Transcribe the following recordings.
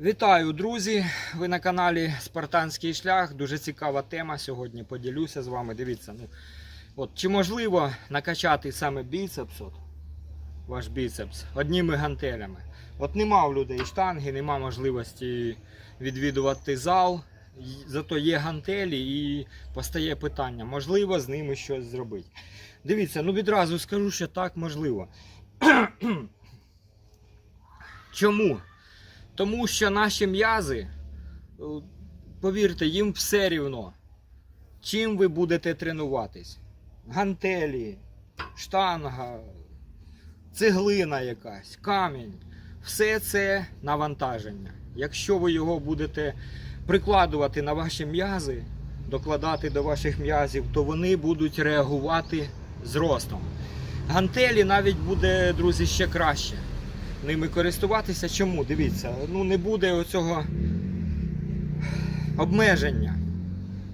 Вітаю, друзі! Ви на каналі Спартанський шлях. Дуже цікава тема сьогодні. Поділюся з вами. Дивіться, ну, от, чи можливо накачати саме біцепс, от, ваш біцепс, одніми гантелями. От нема в людей штанги, нема можливості відвідувати зал. Зато є гантелі і постає питання, можливо з ними щось зробити. Дивіться, ну відразу скажу, що так можливо. Чому? Тому що наші м'язи, е, повірте, їм все рівно. Чим ви будете тренуватись? Гантелі, штанга, цеглина якась, камінь. Все це навантаження. Якщо ви його будете прикладувати на ваші м'язи, докладати до ваших м'язів, то вони будуть реагувати зростом. Гантелі навіть буде, друзі, ще краще ними користуватися. Чому? Дивіться, ну не буде оцього обмеження.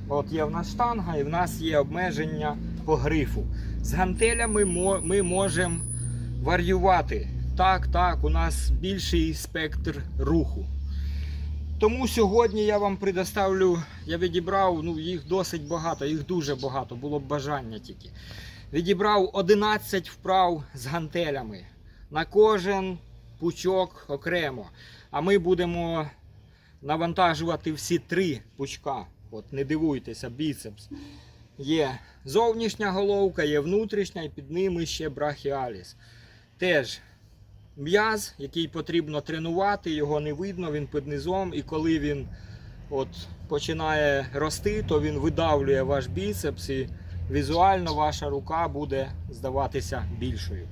От є в нас штанга і в нас є обмеження по грифу. З гантелями ми можемо варіювати. Так, так, у нас більший спектр руху. Тому сьогодні я вам предоставлю, я відібрав, ну їх досить багато, їх дуже багато, було б бажання тільки. Відібрав 11 вправ з гантелями. На кожен пучок окремо. А ми будемо навантажувати всі три пучка. От не дивуйтеся, біцепс. Є зовнішня головка, є внутрішня, і під ними ще брахіаліс. Теж м'яз, який потрібно тренувати, його не видно, він під низом. І коли він от, починає рости, то він видавлює ваш біцепс і візуально ваша рука буде здаватися більшою.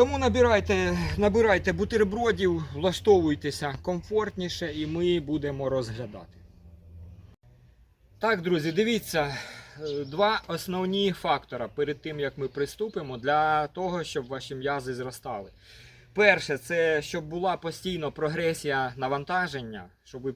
Тому набирайте, набирайте бутербродів, влаштовуйтеся комфортніше і ми будемо розглядати. Так, друзі, дивіться, е, два основні фактора перед тим, як ми приступимо, для того, щоб ваші м'язи зростали. Перше, це щоб була постійно прогресія навантаження, щоб ви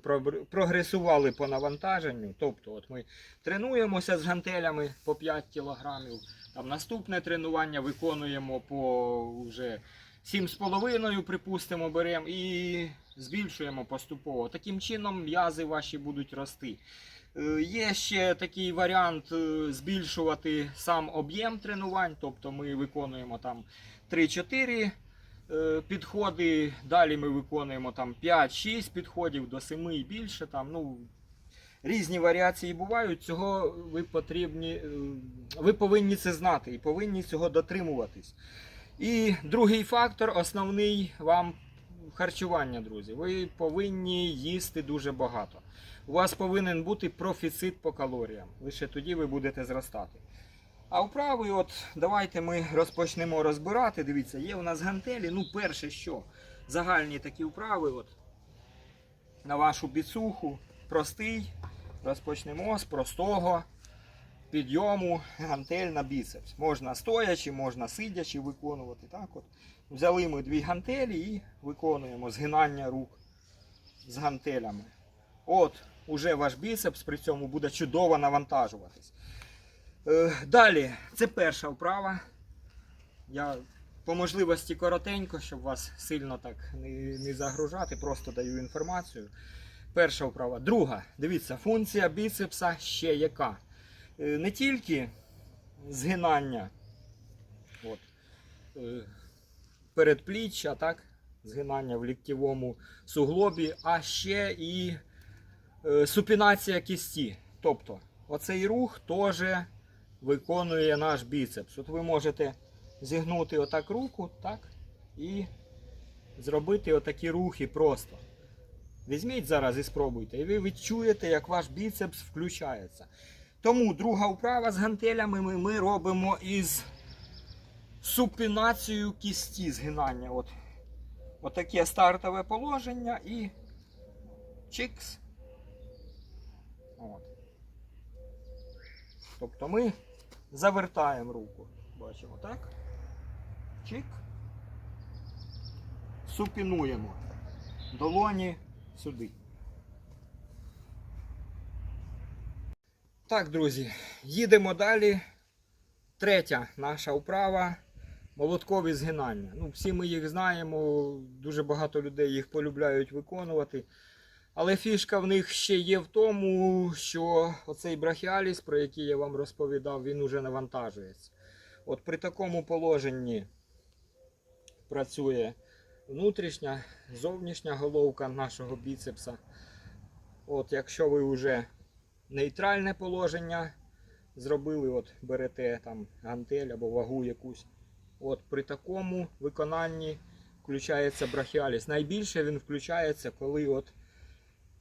прогресували по навантаженню. Тобто, от ми тренуємося з гантелями по 5 кілограмів. Там наступне тренування виконуємо по вже 7,5, припустимо, беремо і збільшуємо поступово. Таким чином м'язи ваші будуть рости. Е, Є ще такий варіант е, збільшувати сам об'єм тренувань, тобто ми виконуємо там 3-4 е, підходи, далі ми виконуємо там 5-6 підходів до 7 і більше. Там, ну, різні варіації бувають. Цього ви потрібні, е, ви повинні це знати і повинні цього дотримуватись. І другий фактор, основний вам харчування, друзі. Ви повинні їсти дуже багато. У вас повинен бути профіцит по калоріям. Лише тоді ви будете зростати. А вправи, от давайте ми розпочнемо розбирати. Дивіться, є у нас гантелі. Ну, перше що? Загальні такі вправи. От, на вашу біцуху. Простий. Розпочнемо з простого підйому гантель на біцепс. Можна стоячи, можна сидячи виконувати. Так от. Взяли ми дві гантелі і виконуємо згинання рук з гантелями. От, уже ваш біцепс при цьому буде чудово навантажуватись. Е, далі, це перша вправа. Я по можливості коротенько, щоб вас сильно так не, не загружати, просто даю інформацію. Перша вправа. Друга, дивіться, функція біцепса ще яка. Е, Не тільки згинання от, е, передпліччя, так, згинання в ліктєвому суглобі, а ще і супінація кісті. Тобто, оцей рух теж виконує наш біцепс. От ви можете зігнути отак руку, так, і зробити отакі рухи просто. Візьміть зараз і спробуйте, і ви відчуєте, як ваш біцепс включається. Тому друга вправа з гантелями ми, ми робимо із супінацією кісті згинання. От, отаке стартове положення і чикс. От. Тобто ми завертаємо руку. Бачимо, так? Чик. Супінуємо. Долоні сюди. Так, друзі, їдемо далі. Третя наша вправа молоткові згинання. Ну, всі ми їх знаємо, дуже багато людей їх полюбляють виконувати. Але фішка в них ще є в тому, що оцей брахіаліс, про який я вам розповідав, він уже навантажується. От при такому положенні працює внутрішня, зовнішня головка нашого біцепса. От якщо ви вже нейтральне положення зробили, от берете там гантель або вагу якусь. От при такому виконанні включається брахіаліс. Найбільше він включається, коли от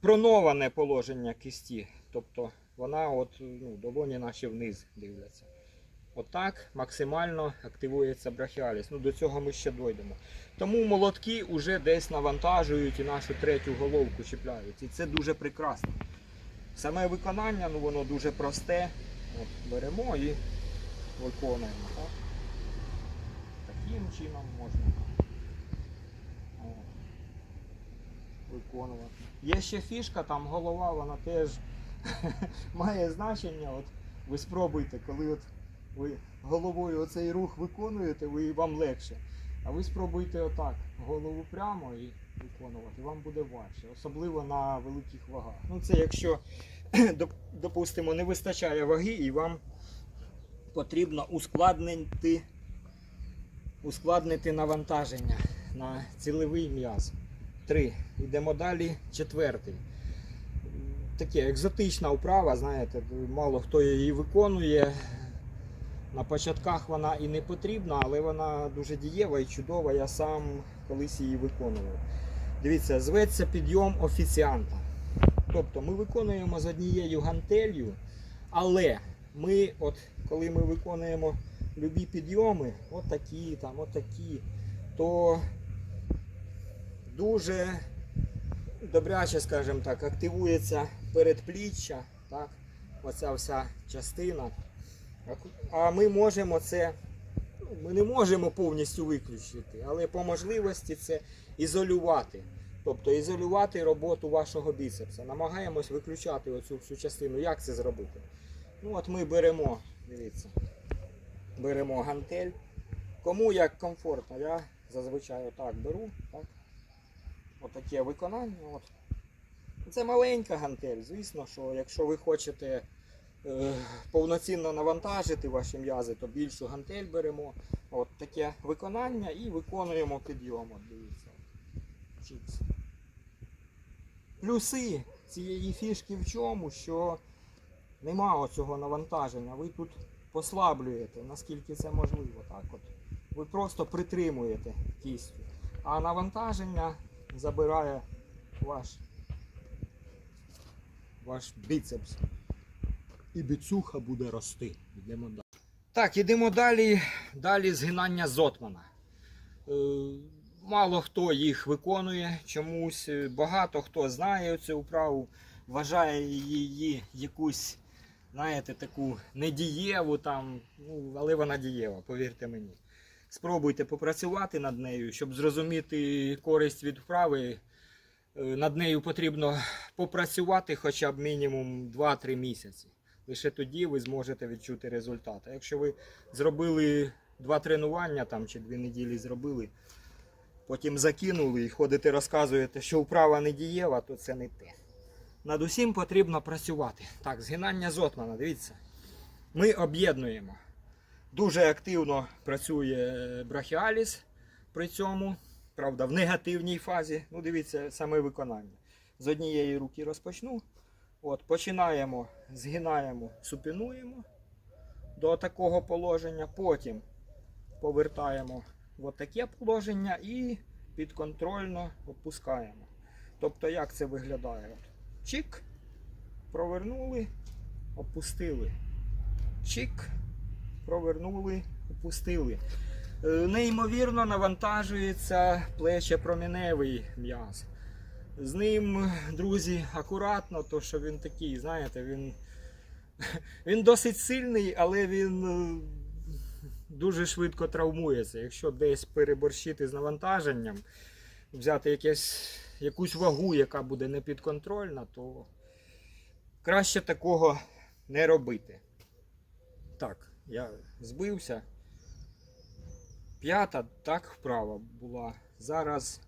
проноване положення кисті. Тобто вона от, ну, долоні наші вниз дивляться. Отак максимально активується брахіаліс. Ну, до цього ми ще дойдемо. Тому молотки вже десь навантажують і нашу третю головку чіпляють. І це дуже прекрасно. Саме виконання, ну воно дуже просте. От, беремо і виконуємо. Так? Таким чином можна виконувати. Є ще фішка, там голова, вона теж має значення. От ви спробуйте, коли от ви головою оцей рух виконуєте, ви, вам легше. А ви спробуйте отак, голову прямо і виконувати, вам буде важче, особливо на великих вагах. Ну це якщо, допустимо, не вистачає ваги і вам потрібно ускладнити, ускладнити навантаження на цілевий м'яз. Три. Йдемо далі. Четвертий. Таке екзотична вправа, знаєте, мало хто її виконує. На початках вона і не потрібна, але вона дуже дієва і чудова. Я сам колись її виконував. Дивіться, зветься підйом офіціанта. Тобто ми виконуємо з однією гантелью, але ми, от, коли ми виконуємо любі підйоми, от такі, там, от то дуже добряче, скажімо так, активується передпліччя, так, оця вся частина. А- ми можемо це, ми не можемо повністю виключити, але по можливості це ізолювати. Тобто ізолювати роботу вашого біцепса. Намагаємось виключати оцю всю частину. Як це зробити? Ну от ми беремо, дивіться, беремо гантель. Кому як комфортно, я зазвичай отак беру. Так? Отаке виконання. От. Це маленька гантель. Звісно, що якщо ви хочете е, повноцінно навантажити ваші м'язи, то більшу гантель беремо. От таке виконання і виконуємо підйом. От дивіться. Чікс. Плюси цієї фішки в чому, що нема оцього навантаження. Ви тут послаблюєте, наскільки це можливо. Так от. Ви просто притримуєте кістю. А навантаження забирає ваш, ваш біцепс. І біцуха буде рости. Йдемо далі. Так, ідемо далі. Далі згинання Зотмана. Е, Мало хто їх виконує чомусь. е, Багато хто знає цю вправу, вважає її якусь, знаєте, таку недієву там, ну, але вона дієва, повірте мені. Спробуйте попрацювати над нею, щоб зрозуміти користь від вправи. Е, Над нею потрібно попрацювати хоча б мінімум 2-3 місяці. Лише тоді ви зможете відчути результат. А якщо ви зробили два тренування там, чи дві неділі зробили, потім закинули і ходите, розказуєте, що вправа не дієва, то це не те. Над усім потрібно працювати. Так, згинання Зотмана, дивіться. Ми об'єднуємо. Дуже активно працює брахіаліс при цьому, правда, в негативній фазі. Ну, дивіться, саме виконання. З однієї руки розпочну. От, починаємо, згинаємо, супінуємо до такого положення. Потім повертаємо в таке положення і підконтрольно опускаємо. Тобто, як це виглядає? От, Чик, провернули, опустили. Чик, провернули, опустили. Е, Неймовірно навантажується плече-проміневий м'яз. З ним, друзі, акуратно, то що він такий, знаєте, він, він досить сильний, але він е, дуже швидко травмується. Якщо десь переборщити з навантаженням, взяти якесь, якусь вагу, яка буде непідконтрольна, то краще такого не робити. Так, я збився. п'ята, так вправа була. Зараз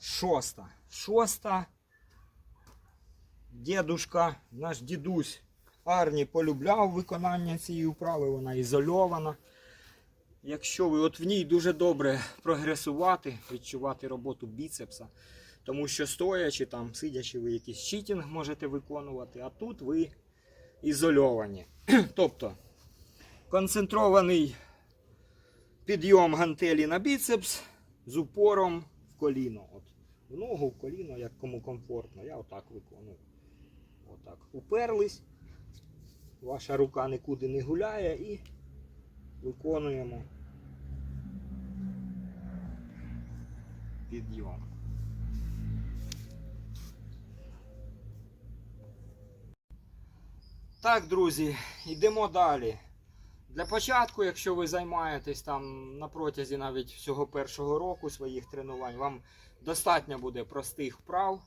шоста. Шоста. Дідушка, наш дідусь Арні полюбляв виконання цієї вправи, вона ізольована. Якщо ви от в ній дуже добре прогресувати, відчувати роботу біцепса, тому що стоячи там, сидячи, ви якийсь читінг можете виконувати, а тут ви ізольовані. тобто концентрований підйом гантелі на біцепс з упором в коліно. От, в ногу, в коліно, як кому комфортно. Я отак виконую. Отак. Уперлись, ваша рука нікуди не гуляє і виконуємо підйом. Так, друзі, йдемо далі. Для початку, якщо ви займаєтесь там на протязі навіть всього першого року своїх тренувань, вам достатньо буде простих вправ.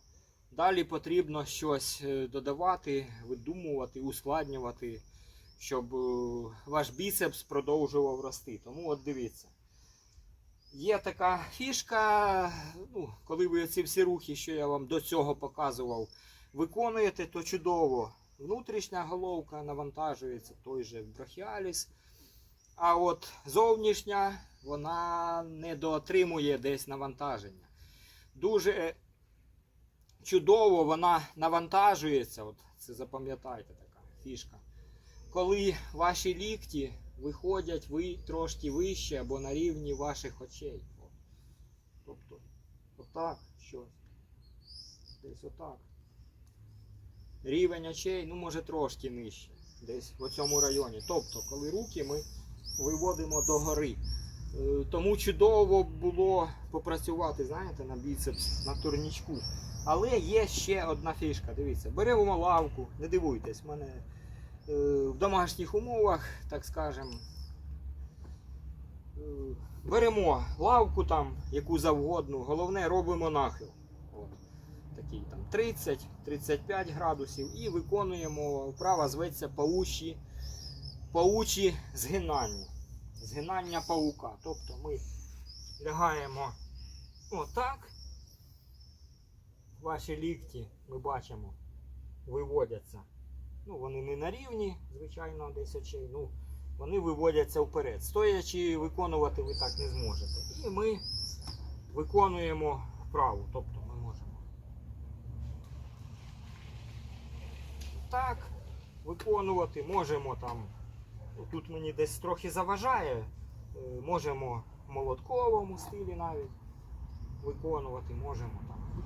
Далі потрібно щось е, додавати, видумувати, ускладнювати, щоб е, ваш біцепс продовжував рости. Тому от дивіться. Є така фішка, ну, коли ви ці всі рухи, що я вам до цього показував, виконуєте, то чудово. Внутрішня головка навантажується, той же брахіаліс. А от зовнішня, вона не доотримує десь навантаження. Дуже чудово вона навантажується. От це запам'ятайте така фішка. Коли ваші лікті виходять ви трошки вище або на рівні ваших очей. Тобто, отак щось. Десь отак. Рівень очей, ну може трошки нижче. Десь в цьому районі. Тобто, коли руки ми виводимо догори. Е, Тому чудово було попрацювати, знаєте, на біцепс, на турнічку. Але є ще одна фішка. Дивіться, беремо лавку, не дивуйтесь, в мене е, в домашніх умовах, так скажемо. е, Беремо лавку там, яку завгодно, головне робимо нахил. Такий там 30-35 градусів і виконуємо вправа зветься паучі, паучі згинання. Згинання паука. Тобто ми лягаємо отак. Ваші лікті, ми бачимо, виводяться. Ну, вони не на рівні, звичайно, десь очей. Ну, вони виводяться вперед. Стоячи виконувати ви так не зможете. І ми виконуємо вправу. Тобто ми можемо так виконувати, можемо там. ну, Тут мені десь трохи заважає. е, Можемо в молотковому стилі навіть виконувати, можемо там.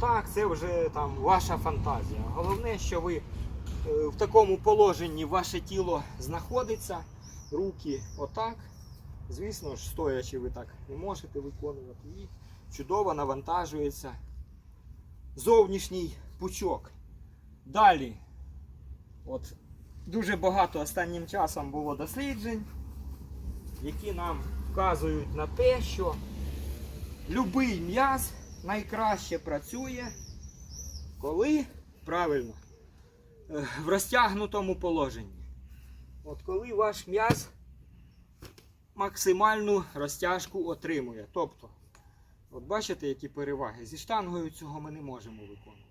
Так, це вже там ваша фантазія. Головне, що ви е, в такому положенні ваше тіло знаходиться, руки отак. Звісно ж, стоячи ви так не можете виконувати. І чудово навантажується зовнішній пучок. Далі, от дуже багато останнім часом було досліджень, які нам вказують на те, що любий м'яз найкраще працює, коли правильно е, в розтягнутому положенні. От коли ваш м'яз максимальну розтяжку отримує. Тобто, от бачите, які переваги? Зі штангою цього ми не можемо виконувати.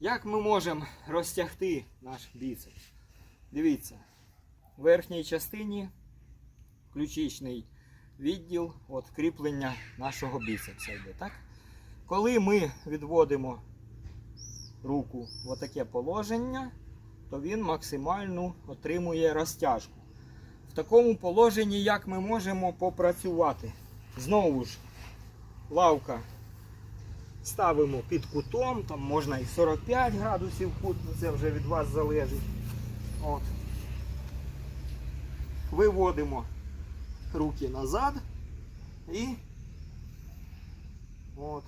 Як ми можемо розтягти наш біцепс? Дивіться, в верхній частині ключичний відділ от, кріплення нашого біцепса йде. Так? Коли ми відводимо руку в таке положення, то він максимально отримує розтяжку. В такому положенні, як ми можемо попрацювати? Знову ж, лавка ставимо під кутом, там можна і 45 градусів кут, ну це вже від вас залежить. От. Виводимо руки назад і от.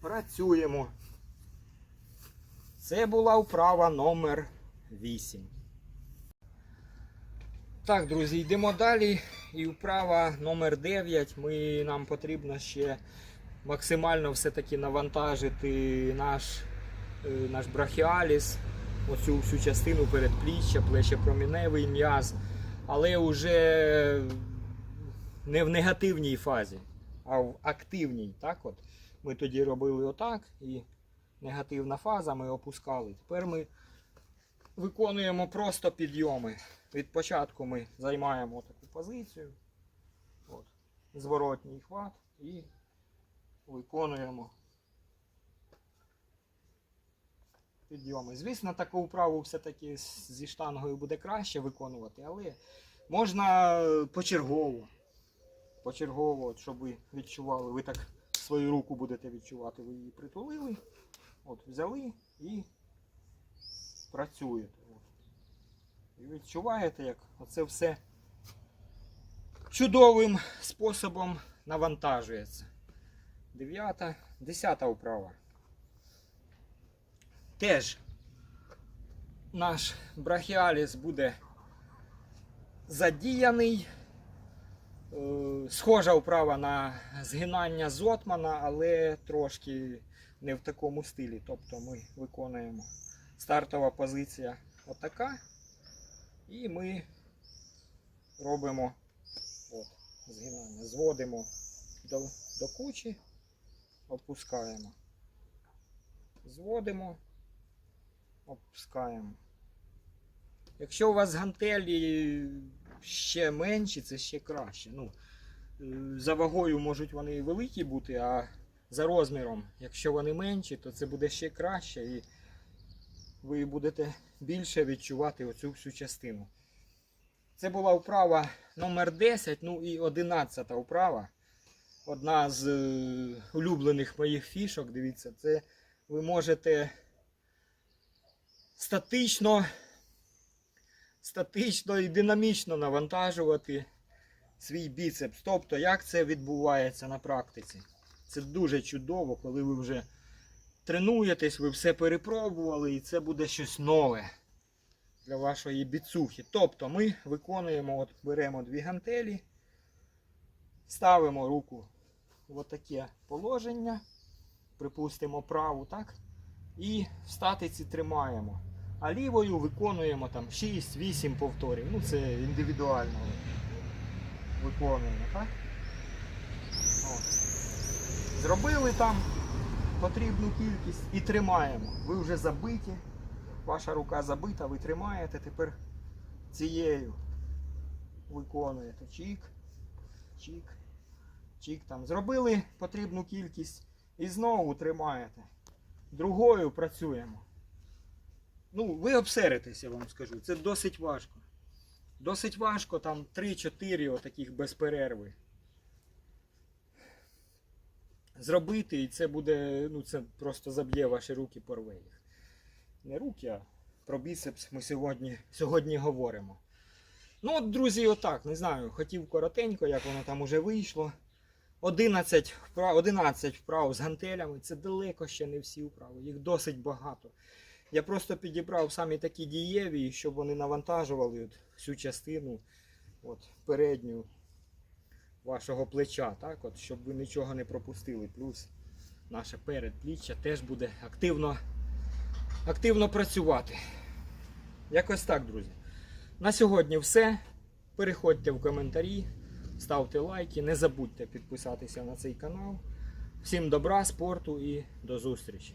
Працюємо. Це була вправа номер 8. Так, друзі, йдемо далі. І вправа номер 9. Ми, нам потрібно ще максимально все-таки навантажити наш е, наш брахіаліс, оцю всю частину передпліччя, плечепроміневий м'яз, але вже не в негативній фазі, а в активній. Так от. Ми тоді робили отак і негативна фаза, ми опускали. Тепер ми виконуємо просто підйоми. Від початку ми займаємо таку позицію. От, зворотній хват і виконуємо підйоми. Звісно, таку вправу все-таки зі штангою буде краще виконувати, але можна почергово. Почергово, щоб ви відчували, ви так свою руку будете відчувати, ви її притулили, от, взяли і працюєте. І відчуваєте, як оце все чудовим способом навантажується. Дев'ята, десята вправа. Теж наш брахіаліс буде задіяний. Е, Схожа вправа на згинання зотмана, але трошки не в такому стилі. Тобто ми виконуємо стартова позиція отака. І ми робимо от, згинання. Зводимо до, до кучі, опускаємо. Зводимо, опускаємо. Якщо у вас гантелі ще менші, це ще краще. Ну, е, за вагою можуть вони великі бути, а за розміром, якщо вони менші, то це буде ще краще і ви будете більше відчувати оцю всю частину. Це була вправа номер 10, ну і 11 вправа. Одна з е, улюблених моїх фішок. Дивіться, це ви можете статично, статично і динамічно навантажувати свій біцепс. Тобто, як це відбувається на практиці. Це дуже чудово, коли ви вже тренуєтесь, ви все перепробували, і це буде щось нове для вашої біцухи. Тобто ми виконуємо, от беремо дві гантелі, ставимо руку в таке положення, припустимо праву, так? І в статиці тримаємо. А лівою виконуємо там 6-8 повторів. Ну це індивідуально виконуємо, так? От. Зробили там потрібну кількість і тримаємо. Ви вже забиті, ваша рука забита, ви тримаєте, тепер цією виконуєте чік, чік, чік там. Зробили потрібну кількість і знову тримаєте. Другою працюємо. Ну, ви обсеритесь, я вам скажу. Це досить важко. Досить важко, там 3-4 отаких без перерви зробити, і це буде, ну це просто заб'є ваші руки, порве їх. Не руки, а про біцепс ми сьогодні, сьогодні говоримо. Ну, от, друзі, отак, не знаю, хотів коротенько, як воно там уже вийшло. 11 вправ, 11 вправ з гантелями, це далеко ще не всі вправи, їх досить багато. Я просто підібрав самі такі дієві, щоб вони навантажували от всю частину, от, передню вашого плеча, так, от, щоб ви нічого не пропустили. Плюс наше передпліччя теж буде активно, активно працювати. Якось так, друзі. На сьогодні все. Переходьте в коментарі, ставте лайки, не забудьте підписатися на цей канал. Всім добра, спорту і до зустрічі!